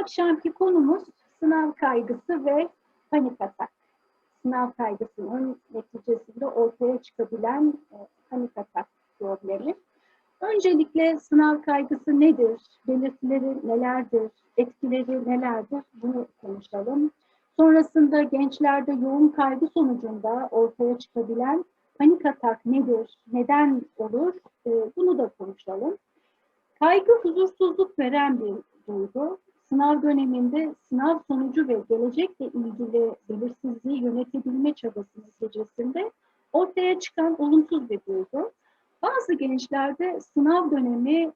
akşamki konumuz sınav kaygısı ve panik atak. Sınav kaygısının neticesinde ortaya çıkabilen e, panik atak problemi. Öncelikle sınav kaygısı nedir? Belirtileri nelerdir? Etkileri nelerdir? Bunu konuşalım. Sonrasında gençlerde yoğun kaygı sonucunda ortaya çıkabilen panik atak nedir? Neden olur? E, bunu da konuşalım. Kaygı huzursuzluk veren bir duygu. Sınav döneminde sınav sonucu ve gelecekle ilgili belirsizliği yönetebilme çabası neticesinde ortaya çıkan olumsuz bir duygu. Bazı gençlerde sınav dönemi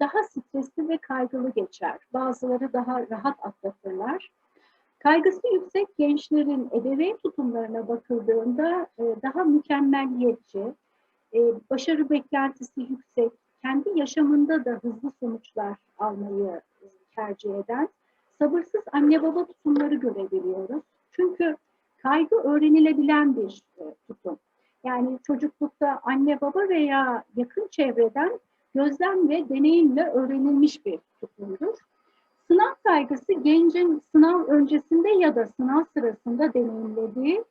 daha stresli ve kaygılı geçer. Bazıları daha rahat atlatırlar. Kaygısı yüksek gençlerin ebeveyn tutumlarına bakıldığında e, daha mükemmelliyetçi, e, başarı beklentisi yüksek, kendi yaşamında da hızlı sonuçlar almayı tercih eden sabırsız anne baba tutumları görebiliyoruz. Çünkü kaygı öğrenilebilen bir e, tutum. Yani çocuklukta anne baba veya yakın çevreden gözlem ve deneyimle öğrenilmiş bir tutumdur. Sınav kaygısı gencin sınav öncesinde ya da sınav sırasında deneyimlediği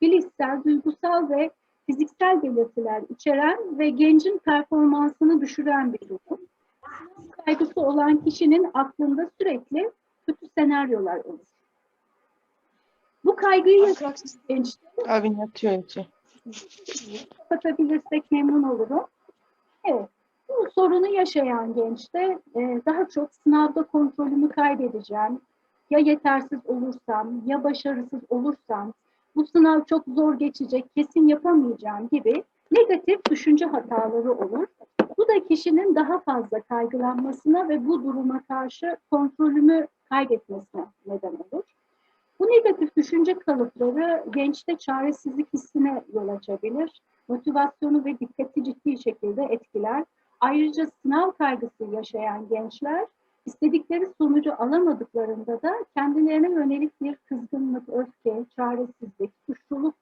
bilişsel, duygusal ve fiziksel belirtiler içeren ve gencin performansını düşüren bir durum. Sınav kaygısı olan kişinin aklında sürekli kötü senaryolar olur. Bu kaygıyı gençte Abin yatıyor Ece. kapatabilirsek memnun olurum. Evet, bu sorunu yaşayan gençte e, daha çok sınavda kontrolümü kaybedeceğim, ya yetersiz olursam, ya başarısız olursam, bu sınav çok zor geçecek, kesin yapamayacağım gibi negatif düşünce hataları olur. Bu da kişinin daha fazla kaygılanmasına ve bu duruma karşı kontrolümü kaybetmesine neden olur. Bu negatif düşünce kalıpları gençte çaresizlik hissine yol açabilir, motivasyonu ve dikkati ciddi şekilde etkiler. Ayrıca sınav kaygısı yaşayan gençler istedikleri sonucu alamadıklarında da kendilerine yönelik bir kızgınlık, öfke, çaresizlik, suçluluk,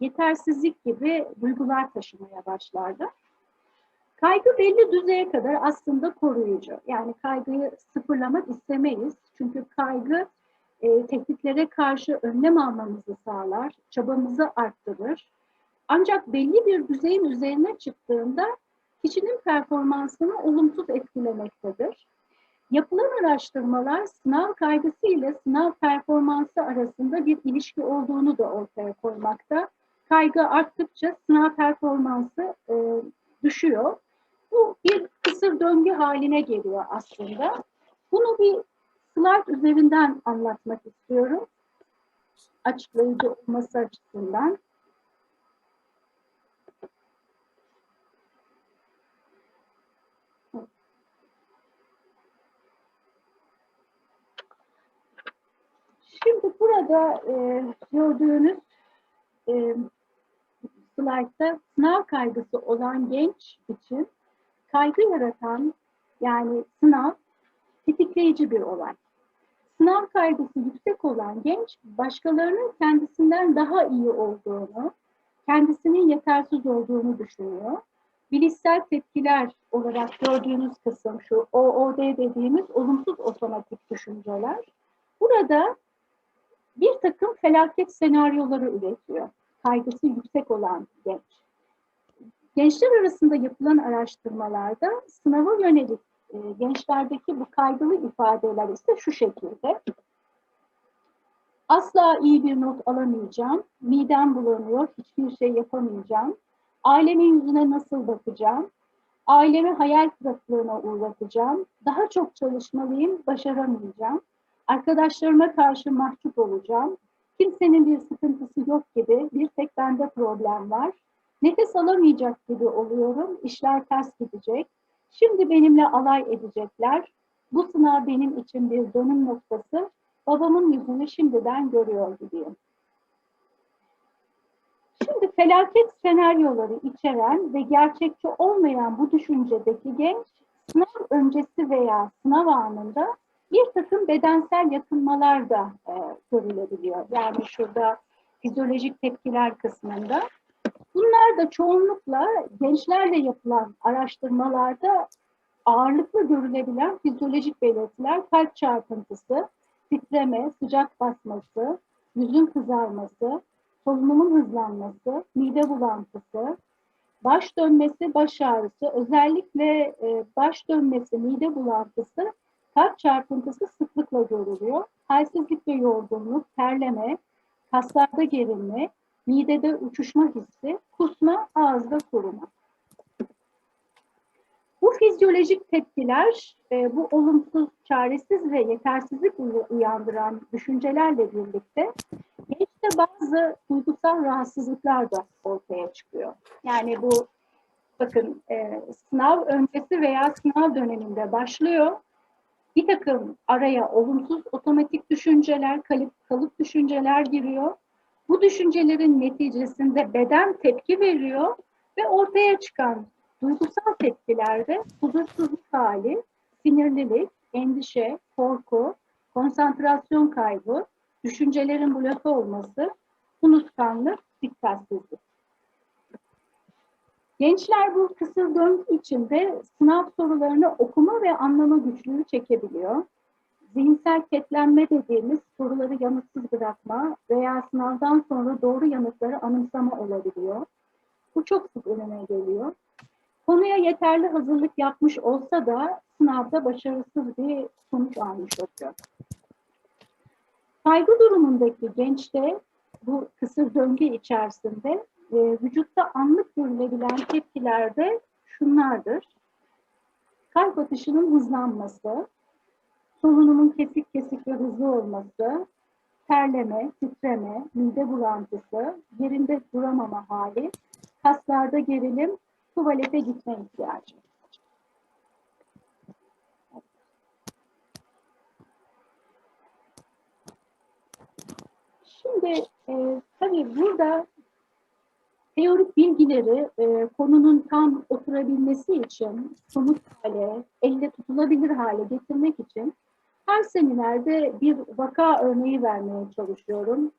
yetersizlik gibi duygular taşımaya başlarlar. Kaygı belli düzeye kadar aslında koruyucu. Yani kaygıyı sıfırlamak istemeyiz. Çünkü kaygı e, tehditlere karşı önlem almamızı sağlar, çabamızı arttırır. Ancak belli bir düzeyin üzerine çıktığında kişinin performansını olumsuz etkilemektedir. Yapılan araştırmalar sınav kaygısı ile sınav performansı arasında bir ilişki olduğunu da ortaya koymakta. Kaygı arttıkça sınav performansı e, düşüyor. Bu bir kısır döngü haline geliyor aslında. Bunu bir slide üzerinden anlatmak istiyorum. Açıklayıcı olması açısından. Şimdi burada e, gördüğünüz e, slaytta sınav kaygısı olan genç için kaygı yaratan yani sınav tetikleyici bir olay. Sınav kaygısı yüksek olan genç başkalarının kendisinden daha iyi olduğunu, kendisinin yetersiz olduğunu düşünüyor. Bilişsel tepkiler olarak gördüğünüz kısım şu OOD dediğimiz olumsuz otomatik düşünceler. Burada bir takım felaket senaryoları üretiyor. Kaygısı yüksek olan genç. Gençler arasında yapılan araştırmalarda sınava yönelik e, gençlerdeki bu kaygılı ifadeler ise şu şekilde. Asla iyi bir not alamayacağım, midem bulanıyor, hiçbir şey yapamayacağım, ailemin yüzüne nasıl bakacağım, ailemi hayal kırıklığına uğratacağım, daha çok çalışmalıyım, başaramayacağım, arkadaşlarıma karşı mahcup olacağım, kimsenin bir sıkıntısı yok gibi bir tek bende problem var, nefes alamayacak gibi oluyorum, işler ters gidecek, Şimdi benimle alay edecekler. Bu sınav benim için bir dönüm noktası. Babamın yüzünü şimdiden görüyor gibiyim. Şimdi felaket senaryoları içeren ve gerçekçi olmayan bu düşüncedeki genç sınav öncesi veya sınav anında bir takım bedensel yakınmalar da e, görülebiliyor. Yani şurada fizyolojik tepkiler kısmında. Bunlar da çoğunlukla gençlerle yapılan araştırmalarda ağırlıklı görülebilen fizyolojik belirtiler kalp çarpıntısı, titreme, sıcak basması, yüzün kızarması, solunumun hızlanması, mide bulantısı, baş dönmesi, baş ağrısı, özellikle e, baş dönmesi, mide bulantısı, kalp çarpıntısı sıklıkla görülüyor. Halsizlik ve yorgunluk, terleme, kaslarda gerilme, midede uçuşma hissi, kusma, ağızda kuruma. Bu fizyolojik tepkiler e, bu olumsuz, çaresiz ve yetersizlik uyandıran düşüncelerle birlikte gençte bazı duygusal rahatsızlıklar da ortaya çıkıyor. Yani bu bakın e, sınav öncesi veya sınav döneminde başlıyor. Bir takım araya olumsuz otomatik düşünceler, kalıp, kalıp düşünceler giriyor. Bu düşüncelerin neticesinde beden tepki veriyor ve ortaya çıkan duygusal tepkilerde huzursuzluk hali, sinirlilik, endişe, korku, konsantrasyon kaybı, düşüncelerin bloke olması, unutkanlık, dikkatsizlik. Gençler bu kısır döngü içinde sınav sorularını okuma ve anlama güçlüğü çekebiliyor. Zihinsel ketlenme dediğimiz soruları yanıtsız bırakma veya sınavdan sonra doğru yanıtları anımsama olabiliyor. Bu çok sık önüme geliyor. Konuya yeterli hazırlık yapmış olsa da sınavda başarısız bir sonuç almış oluyor. Kaygı durumundaki gençte bu kısır döngü içerisinde e, vücutta anlık görülebilen tepkilerde şunlardır. Kalp atışının hızlanması, solunumun kesik kesik ve hızlı olması, terleme, titreme, mide bulantısı, yerinde duramama hali, kaslarda gerilim, tuvalete gitme ihtiyacı. Şimdi e, tabii burada teorik bilgileri e, konunun tam oturabilmesi için somut hale, elle tutulabilir hale getirmek için her seminerde bir vaka örneği vermeye çalışıyorum.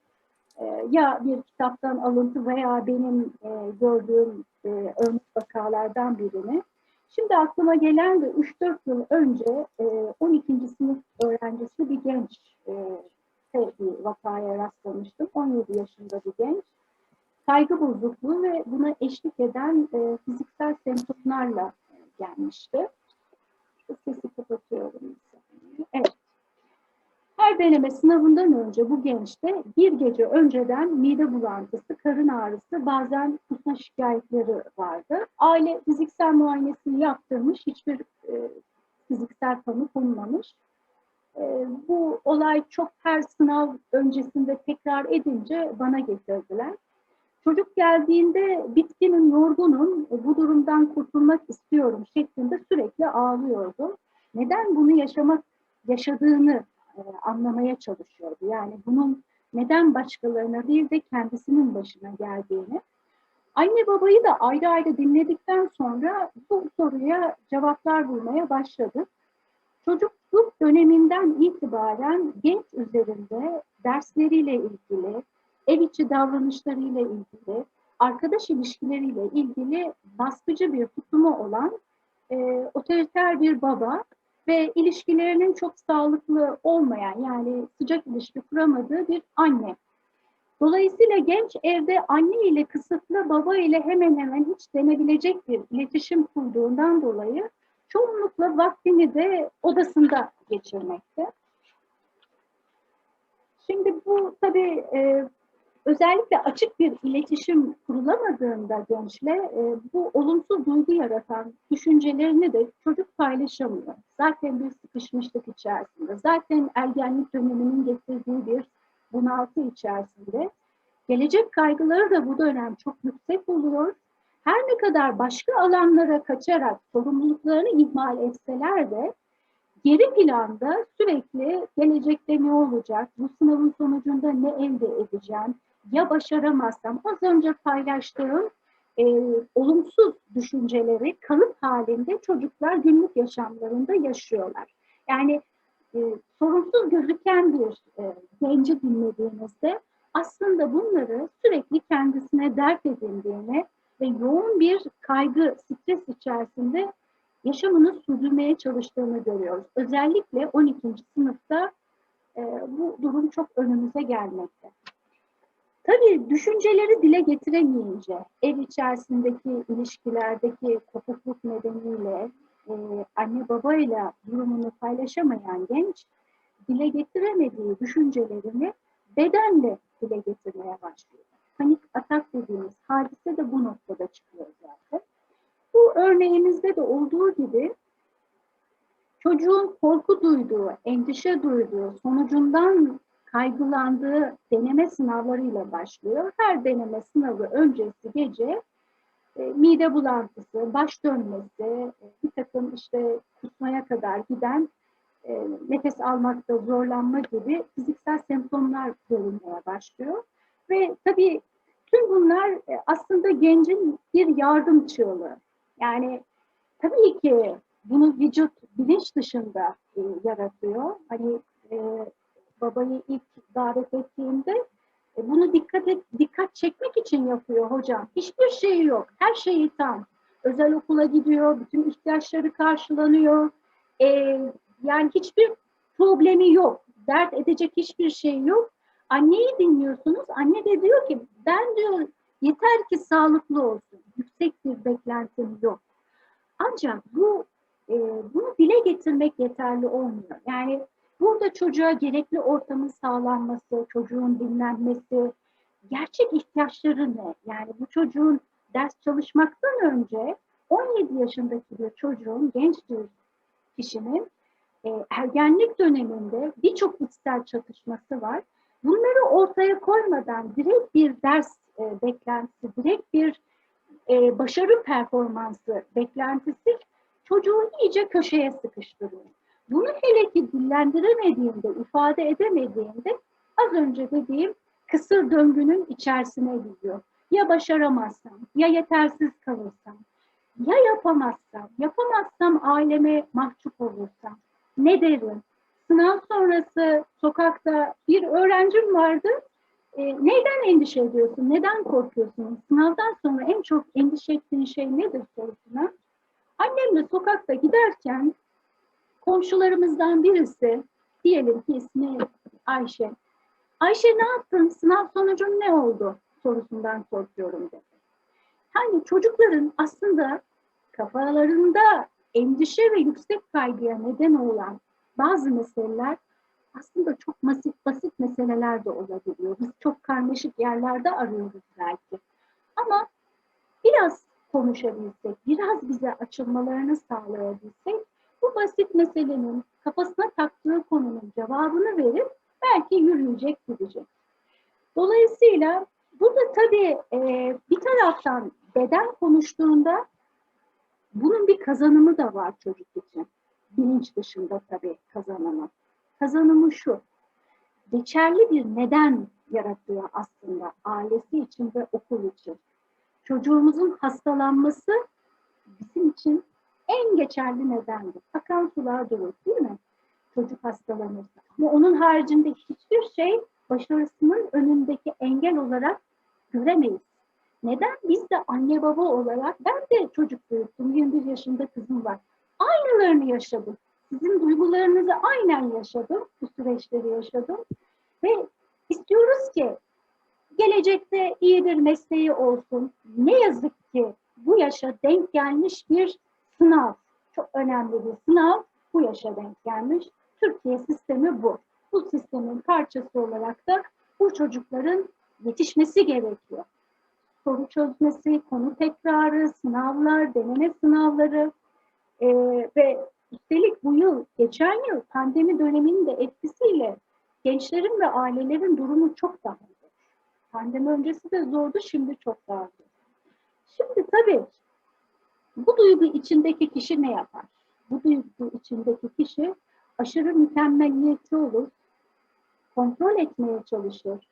E, ya bir kitaptan alıntı veya benim e, gördüğüm e, örnek vakalardan birini. Şimdi aklıma gelen de 3-4 yıl önce e, 12. sınıf öğrencisi bir genç e, bir vakaya rastlamıştım. 17 yaşında bir genç. Kaygı bozukluğu ve buna eşlik eden e, fiziksel semptomlarla gelmişti. Sesi kapatıyorum. Evet. Her deneme sınavından önce bu gençte bir gece önceden mide bulantısı, karın ağrısı, bazen kusma şikayetleri vardı. Aile fiziksel muayenesini yaptırmış, hiçbir e, fiziksel tanı konulmamış. E, bu olay çok her sınav öncesinde tekrar edince bana getirdiler. Çocuk geldiğinde bitkinim, yorgunum, bu durumdan kurtulmak istiyorum şeklinde sürekli ağlıyordu. Neden bunu yaşamak yaşadığını e, anlamaya çalışıyordu. Yani bunun neden başkalarına değil de kendisinin başına geldiğini. Anne babayı da ayrı ayrı dinledikten sonra bu soruya cevaplar bulmaya başladık. Çocukluk döneminden itibaren genç üzerinde dersleriyle ilgili, ev içi davranışlarıyla ilgili, arkadaş ilişkileriyle ilgili baskıcı bir tutumu olan e, otoriter bir baba ve ilişkilerinin çok sağlıklı olmayan yani sıcak ilişki kuramadığı bir anne. Dolayısıyla genç evde anne ile kısıtlı, baba ile hemen hemen hiç denebilecek bir iletişim kurduğundan dolayı çoğunlukla vaktini de odasında geçirmekte. Şimdi bu tabii e, özellikle açık bir iletişim kurulamadığında gençle e, bu olumsuz duygu yaratan düşüncelerini de çocuk paylaşamıyor. Zaten bir sıkışmışlık içerisinde, zaten ergenlik döneminin getirdiği bir bunaltı içerisinde. Gelecek kaygıları da bu dönem çok yüksek oluyor. Her ne kadar başka alanlara kaçarak sorumluluklarını ihmal etseler de geri planda sürekli gelecekte ne olacak, bu sınavın sonucunda ne elde edeceğim, ya başaramazsam az önce paylaştığım e, olumsuz düşünceleri kalıp halinde çocuklar günlük yaşamlarında yaşıyorlar. Yani e, sorunsuz gözüken bir e, genci dinlediğinizde aslında bunları sürekli kendisine dert edindiğini ve yoğun bir kaygı, stres içerisinde yaşamını sürdürmeye çalıştığını görüyoruz. Özellikle 12. sınıfta e, bu durum çok önümüze gelmekte. Tabii düşünceleri dile getiremeyince, ev içerisindeki ilişkilerdeki kopukluk nedeniyle e, anne babayla durumunu paylaşamayan genç, dile getiremediği düşüncelerini bedenle dile getirmeye başlıyor. Panik atak dediğimiz hadise de bu noktada çıkıyor zaten. Bu örneğimizde de olduğu gibi çocuğun korku duyduğu, endişe duyduğu, sonucundan kaygılandığı deneme sınavlarıyla başlıyor. Her deneme sınavı öncesi gece e, mide bulantısı, baş dönmesi, e, bir takım işte kusmaya kadar giden e, nefes almakta zorlanma gibi fiziksel semptomlar görülmeye başlıyor. Ve tabii tüm bunlar e, aslında gencin bir yardım çığlığı. Yani tabii ki bunu vücut bilinç dışında e, yaratıyor. Hani e, babayı ilk davet ettiğimde e, bunu dikkat et, dikkat çekmek için yapıyor hocam. Hiçbir şeyi yok. Her şeyi tam. Özel okula gidiyor, bütün ihtiyaçları karşılanıyor. E, yani hiçbir problemi yok. Dert edecek hiçbir şey yok. Anneyi dinliyorsunuz. Anne de diyor ki ben diyor yeter ki sağlıklı olsun. Yüksek bir beklentim yok. Ancak bu e, bunu dile getirmek yeterli olmuyor. Yani burada çocuğa gerekli ortamın sağlanması, çocuğun dinlenmesi, gerçek ihtiyaçları ne? Yani bu çocuğun ders çalışmaktan önce 17 yaşındaki bir çocuğun, genç bir kişinin e, ergenlik döneminde birçok içsel çatışması var. Bunları ortaya koymadan direkt bir ders e, beklentisi, direkt bir e, başarı performansı beklentisi çocuğu iyice köşeye sıkıştırıyor. Bunu hele ki dillendiremediğinde, ifade edemediğinde az önce dediğim kısır döngünün içerisine gidiyor. Ya başaramazsam, ya yetersiz kalırsam, ya yapamazsam, yapamazsam aileme mahcup olursam, ne derim? Sınav sonrası sokakta bir öğrencim vardı. E, neyden endişe ediyorsun? Neden korkuyorsun? Sınavdan sonra en çok endişe ettiğin şey nedir sorusuna. Annemle sokakta giderken komşularımızdan birisi, diyelim ki ismi Ayşe. Ayşe ne yaptın? Sınav sonucun ne oldu? sorusundan korkuyorum dedi. Hani çocukların aslında kafalarında endişe ve yüksek kaygıya neden olan bazı meseleler aslında çok basit basit meseleler de olabiliyor. Biz çok karmaşık yerlerde arıyoruz belki. Ama biraz konuşabilsek, biraz bize açılmalarını sağlayabilsek bu basit meselenin kafasına taktığı konunun cevabını verip belki yürüyecek gidecek. Dolayısıyla burada tabii e, bir taraftan beden konuştuğunda bunun bir kazanımı da var çocuk için. Bilinç dışında tabii kazanımı. Kazanımı şu. Geçerli bir neden yaratıyor aslında ailesi için ve okul için. Çocuğumuzun hastalanması bizim için en geçerli nedendir. Akan sular durur değil mi? Çocuk hastalanırsa. Ama onun haricinde hiçbir şey başarısının önündeki engel olarak göremeyiz. Neden? Biz de anne baba olarak, ben de çocuk büyüttüm, 21 yaşında kızım var. Aynılarını yaşadım. Sizin duygularınızı aynen yaşadım, bu süreçleri yaşadım. Ve istiyoruz ki gelecekte iyi bir mesleği olsun. Ne yazık ki bu yaşa denk gelmiş bir sınav, çok önemli bir sınav bu yaşa denk gelmiş. Türkiye sistemi bu. Bu sistemin parçası olarak da bu çocukların yetişmesi gerekiyor soru çözmesi, konu tekrarı, sınavlar, deneme sınavları e, ve üstelik bu yıl, geçen yıl pandemi döneminin de etkisiyle gençlerin ve ailelerin durumu çok daha zor. Pandemi öncesi de zordu, şimdi çok daha zor. Şimdi tabii bu duygu içindeki kişi ne yapar? Bu duygu içindeki kişi aşırı mükemmelliyetçi olur, kontrol etmeye çalışır,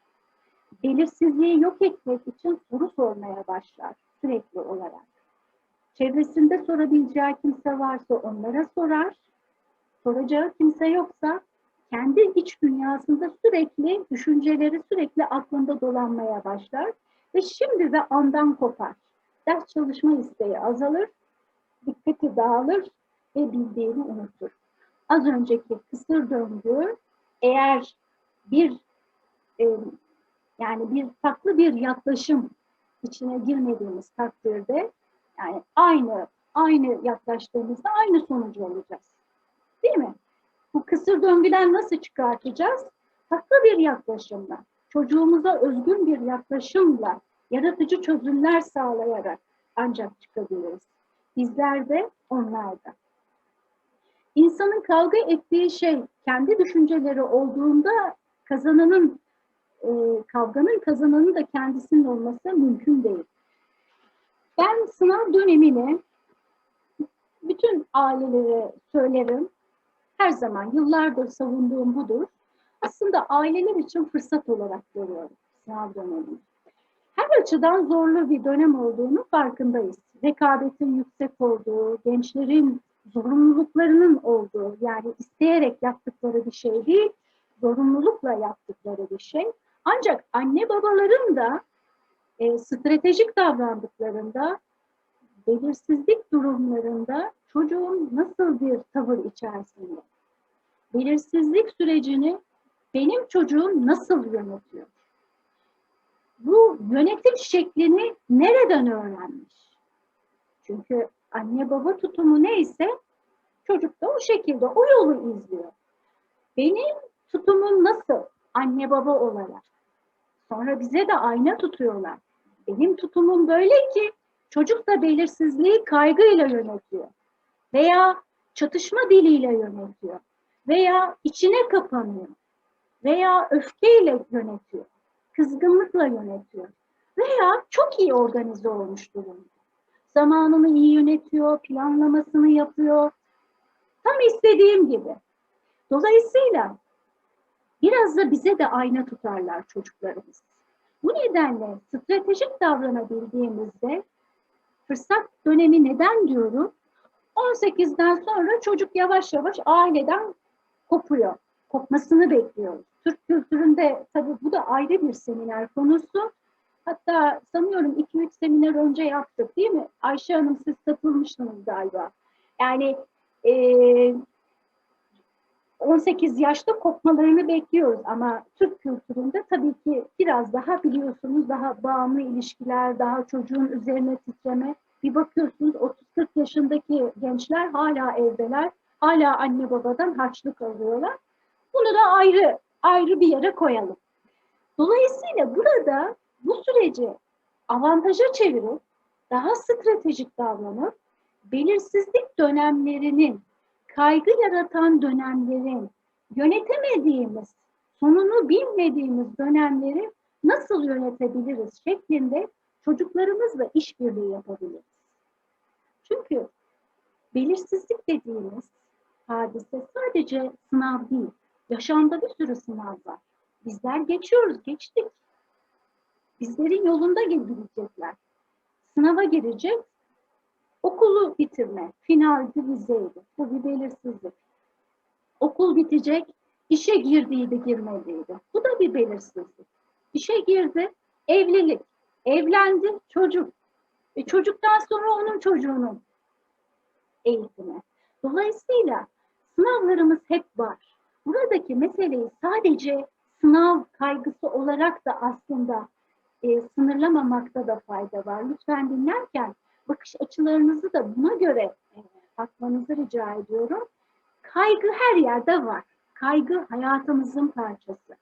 belirsizliği yok etmek için soru sormaya başlar sürekli olarak. Çevresinde sorabileceği kimse varsa onlara sorar. Soracağı kimse yoksa kendi iç dünyasında sürekli düşünceleri sürekli aklında dolanmaya başlar ve şimdi de andan kopar. Ders çalışma isteği azalır, dikkati dağılır, ve bildiğini unutur. Az önceki kısır döngü eğer bir e, yani bir farklı bir yaklaşım içine girmediğimiz takdirde yani aynı aynı yaklaştığımızda aynı sonucu alacağız. Değil mi? Bu kısır döngüden nasıl çıkartacağız? Farklı bir yaklaşımla, çocuğumuza özgün bir yaklaşımla, yaratıcı çözümler sağlayarak ancak çıkabiliriz. Bizler de onlar da. İnsanın kavga ettiği şey kendi düşünceleri olduğunda kazananın e, kavganın kazananı da kendisinin olması mümkün değil. Ben sınav dönemini bütün ailelere söylerim. Her zaman yıllardır savunduğum budur. Aslında aileler için fırsat olarak görüyorum sınav dönemini. Her açıdan zorlu bir dönem olduğunu farkındayız. Rekabetin yüksek olduğu, gençlerin zorunluluklarının olduğu, yani isteyerek yaptıkları bir şey değil, zorunlulukla yaptıkları bir şey. Ancak anne babaların da e, stratejik davrandıklarında, belirsizlik durumlarında çocuğun nasıl bir tavır içerisinde, belirsizlik sürecini benim çocuğum nasıl yönetiyor? Bu yönetim şeklini nereden öğrenmiş? Çünkü anne baba tutumu neyse çocuk da o şekilde o yolu izliyor. Benim tutumum nasıl anne baba olarak? Sonra bize de ayna tutuyorlar. Benim tutumum böyle ki çocuk da belirsizliği kaygıyla yönetiyor. Veya çatışma diliyle yönetiyor. Veya içine kapanıyor. Veya öfkeyle yönetiyor. Kızgınlıkla yönetiyor. Veya çok iyi organize olmuş durumda. Zamanını iyi yönetiyor, planlamasını yapıyor. Tam istediğim gibi. Dolayısıyla biraz da bize de ayna tutarlar çocuklarımız. Bu nedenle stratejik davranabildiğimizde fırsat dönemi neden diyorum? 18'den sonra çocuk yavaş yavaş aileden kopuyor. Kopmasını bekliyoruz. Türk kültüründe tabii bu da ayrı bir seminer konusu. Hatta sanıyorum 2-3 seminer önce yaptık değil mi? Ayşe Hanım siz katılmıştınız galiba. Yani e, 18 yaşta kopmalarını bekliyoruz ama Türk kültüründe tabii ki biraz daha biliyorsunuz daha bağımlı ilişkiler, daha çocuğun üzerine titreme. Bir bakıyorsunuz 30-40 yaşındaki gençler hala evdeler, hala anne babadan harçlık alıyorlar. Bunu da ayrı ayrı bir yere koyalım. Dolayısıyla burada bu süreci avantaja çevirip daha stratejik davranıp belirsizlik dönemlerinin kaygı yaratan dönemlerin yönetemediğimiz, sonunu bilmediğimiz dönemleri nasıl yönetebiliriz şeklinde çocuklarımızla işbirliği yapabiliriz. Çünkü belirsizlik dediğimiz hadise sadece sınav değil, yaşamda bir sürü sınav var. Bizler geçiyoruz, geçtik. Bizlerin yolunda gidecekler. Sınava girecek, Okulu bitirme, finaldi, vizeydi. Bu bir belirsizlik. Okul bitecek, işe girdiydi, girmediydi. Bu da bir belirsizlik. İşe girdi, evlilik, evlendi, çocuk. E çocuktan sonra onun çocuğunun eğitimi. Dolayısıyla sınavlarımız hep var. Buradaki meseleyi sadece sınav kaygısı olarak da aslında e, sınırlamamakta da fayda var. Lütfen dinlerken bakış açılarınızı da buna göre e, bakmanızı rica ediyorum. Kaygı her yerde var. Kaygı hayatımızın parçası.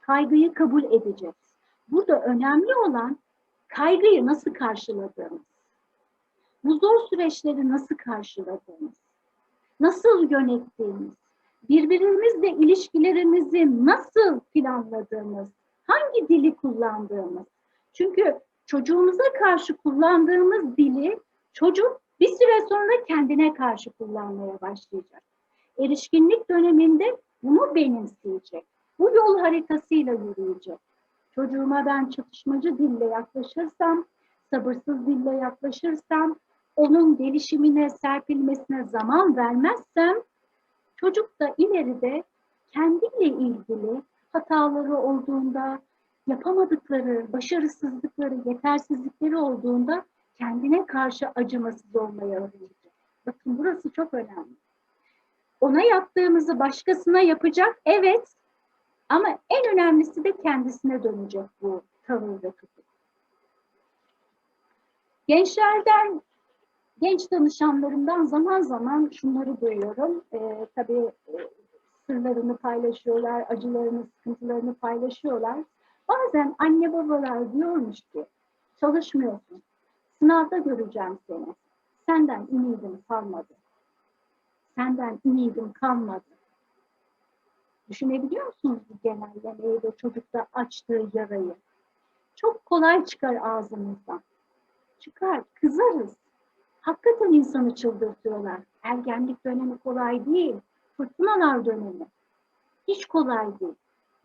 Kaygıyı kabul edeceğiz. Burada önemli olan kaygıyı nasıl karşıladığımız. Bu zor süreçleri nasıl karşıladığımız. Nasıl yönettiğimiz. Birbirimizle ilişkilerimizi nasıl planladığımız. Hangi dili kullandığımız. Çünkü çocuğumuza karşı kullandığımız dili çocuk bir süre sonra kendine karşı kullanmaya başlayacak. Erişkinlik döneminde bunu benimseyecek. Bu yol haritasıyla yürüyecek. Çocuğuma ben çatışmacı dille yaklaşırsam, sabırsız dille yaklaşırsam, onun gelişimine, serpilmesine zaman vermezsem, çocuk da ileride kendiyle ilgili hataları olduğunda, yapamadıkları, başarısızlıkları, yetersizlikleri olduğunda kendine karşı acımasız olmayı öğrenecek. Bakın burası çok önemli. Ona yaptığımızı başkasına yapacak, evet. Ama en önemlisi de kendisine dönecek bu tavır ve tutum. Gençlerden, genç danışanlarımdan zaman zaman şunları duyuyorum. Ee, tabii e, sırlarını paylaşıyorlar, acılarını, sıkıntılarını paylaşıyorlar. Bazen anne babalar diyormuş ki, çalışmıyorsun, sınavda göreceğim seni. Senden ümidim kalmadı. Senden ümidim kalmadı. Düşünebiliyor musunuz bu genellemeyi ve çocukta açtığı yarayı? Çok kolay çıkar ağzımızdan. Çıkar, kızarız. Hakikaten insanı çıldırtıyorlar. Ergenlik dönemi kolay değil. Fırtınalar dönemi. Hiç kolay değil.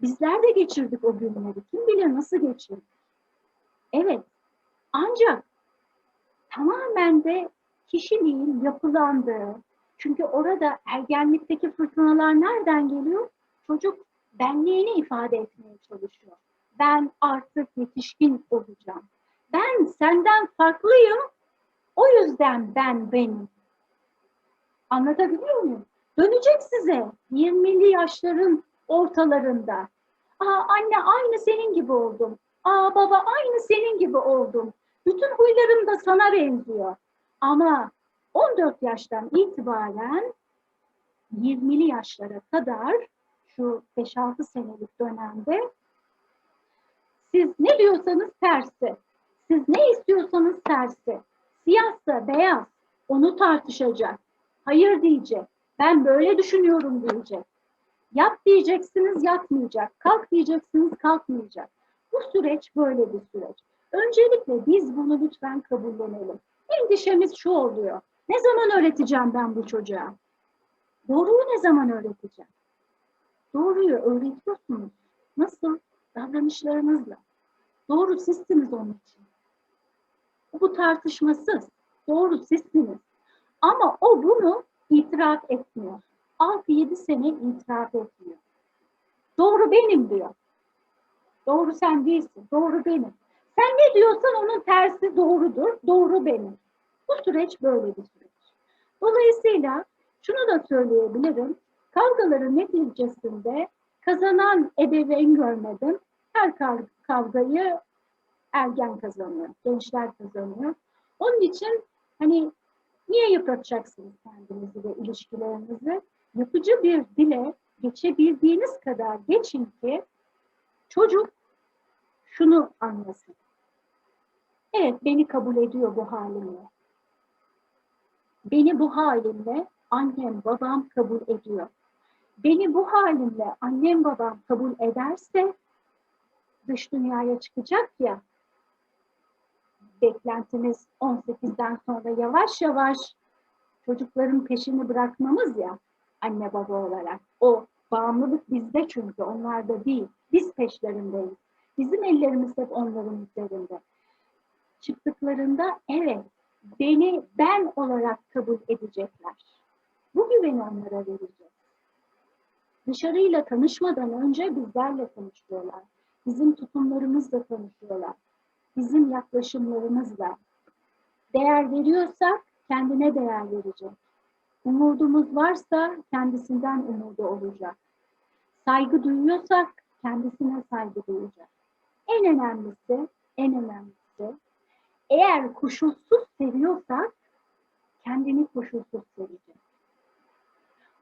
Bizler de geçirdik o günleri. Kim bilir nasıl geçirdik. Evet. Ancak tamamen de kişiliğin yapılandığı, çünkü orada ergenlikteki fırtınalar nereden geliyor? Çocuk benliğini ifade etmeye çalışıyor. Ben artık yetişkin olacağım. Ben senden farklıyım. O yüzden ben benim. Anlatabiliyor muyum? Dönecek size 20'li yaşların ortalarında. Aa anne aynı senin gibi oldum. Aa baba aynı senin gibi oldum. Bütün huylarım da sana benziyor. Ama 14 yaştan itibaren 20'li yaşlara kadar şu 5-6 senelik dönemde siz ne diyorsanız tersi. Siz ne istiyorsanız tersi. Siyahsa beyaz onu tartışacak. Hayır diyecek. Ben böyle düşünüyorum diyecek. Yap diyeceksiniz yapmayacak. Kalk diyeceksiniz kalkmayacak. Bu süreç böyle bir süreç. Öncelikle biz bunu lütfen kabullenelim. Endişemiz şu oluyor. Ne zaman öğreteceğim ben bu çocuğa? Doğruyu ne zaman öğreteceğim? Doğruyu öğretiyorsunuz. Nasıl? Davranışlarınızla. Doğru sizsiniz onun için. Bu tartışmasız. Doğru sizsiniz. Ama o bunu itiraf etmiyor. 6-7 sene itiraf etmiyor. Doğru benim diyor. Doğru sen değilsin. Doğru benim. Sen ne diyorsan onun tersi doğrudur. Doğru benim. Bu süreç böyle bir süreç. Dolayısıyla şunu da söyleyebilirim. Kavgaların neticesinde kazanan ebeveyn görmedim. Her kavgayı ergen kazanıyor, gençler kazanıyor. Onun için hani niye yıpratacaksınız kendinizi ve ilişkilerinizi? Yapıcı bir dile geçebildiğiniz kadar geçin ki çocuk şunu anlasın. Evet beni kabul ediyor bu halimle. Beni bu halimle annem babam kabul ediyor. Beni bu halimle annem babam kabul ederse dış dünyaya çıkacak ya beklentimiz 18'den sonra yavaş yavaş çocukların peşini bırakmamız ya anne baba olarak. O bağımlılık bizde çünkü onlarda değil. Biz peşlerindeyiz. Bizim ellerimiz hep onların üzerinde. Çıktıklarında evet beni ben olarak kabul edecekler. Bu güveni onlara vereceğiz. Dışarıyla tanışmadan önce bizlerle tanışıyorlar. Bizim tutumlarımızla tanışıyorlar. Bizim yaklaşımlarımızla. Değer veriyorsak kendine değer verecek. Umudumuz varsa kendisinden umudu olacak. Saygı duyuyorsak kendisine saygı duyacak. En önemlisi, en önemlisi eğer koşulsuz seviyorsak kendini koşulsuz sevecek.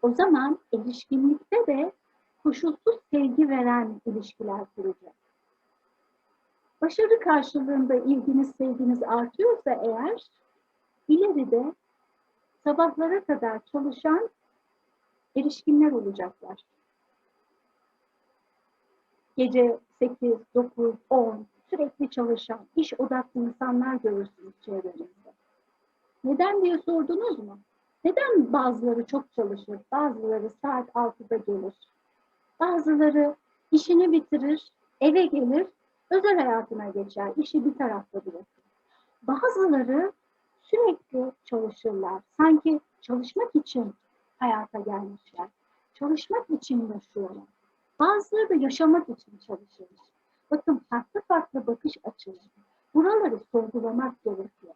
O zaman erişkinlikte de koşulsuz sevgi veren ilişkiler kuracak. Başarı karşılığında ilginiz, sevginiz artıyorsa eğer ileride sabahlara kadar çalışan erişkinler olacaklar. Gece 8, 9, 10 sürekli çalışan, iş odaklı insanlar görürsünüz çevrenizde. Neden diye sordunuz mu? Neden bazıları çok çalışır, bazıları saat 6'da gelir? Bazıları işini bitirir, eve gelir, özel hayatına geçer, işi bir tarafta bırakır. Bazıları sürekli çalışırlar. Sanki çalışmak için hayata gelmişler. Çalışmak için yaşıyorlar. Bazıları da yaşamak için çalışır. Bakın farklı farklı bakış açıları. Buraları sorgulamak gerekiyor.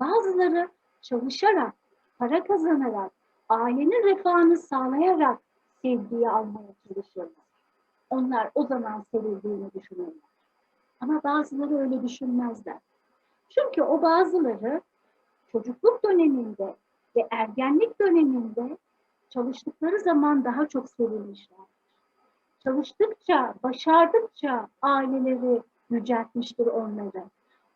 Bazıları çalışarak para kazanarak, ailenin refahını sağlayarak sevgiyi almaya çalışırlar. Onlar o zaman sevildiğini düşünürler. Ama bazıları öyle düşünmezler. Çünkü o bazıları çocukluk döneminde ve ergenlik döneminde çalıştıkları zaman daha çok sevilmişler. Çalıştıkça, başardıkça aileleri yüceltmiştir onları.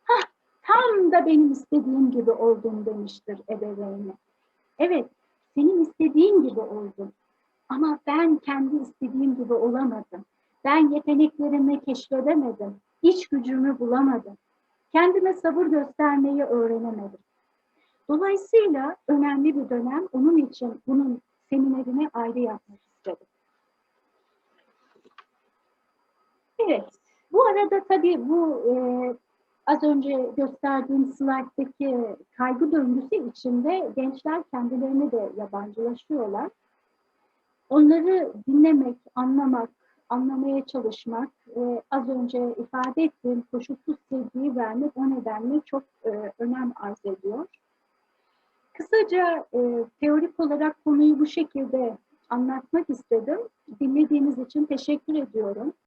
Hah, tam da benim istediğim gibi oldun demiştir ebeveyni. Evet, senin istediğin gibi oldun. Ama ben kendi istediğim gibi olamadım. Ben yeteneklerimi keşfedemedim. İç gücümü bulamadım. Kendime sabır göstermeyi öğrenemedim. Dolayısıyla önemli bir dönem. Onun için bunun seminerini ayrı yapmak istedim. Evet, bu arada tabii bu e, az önce gösterdiğim slayttaki kaygı döngüsü içinde gençler kendilerini de yabancılaşıyorlar. Onları dinlemek, anlamak, anlamaya çalışmak, e, az önce ifade ettiğim koşulsuz sevgiyi vermek o nedenle çok e, önem arz ediyor. Kısaca e, teorik olarak konuyu bu şekilde anlatmak istedim. Dinlediğiniz için teşekkür ediyorum.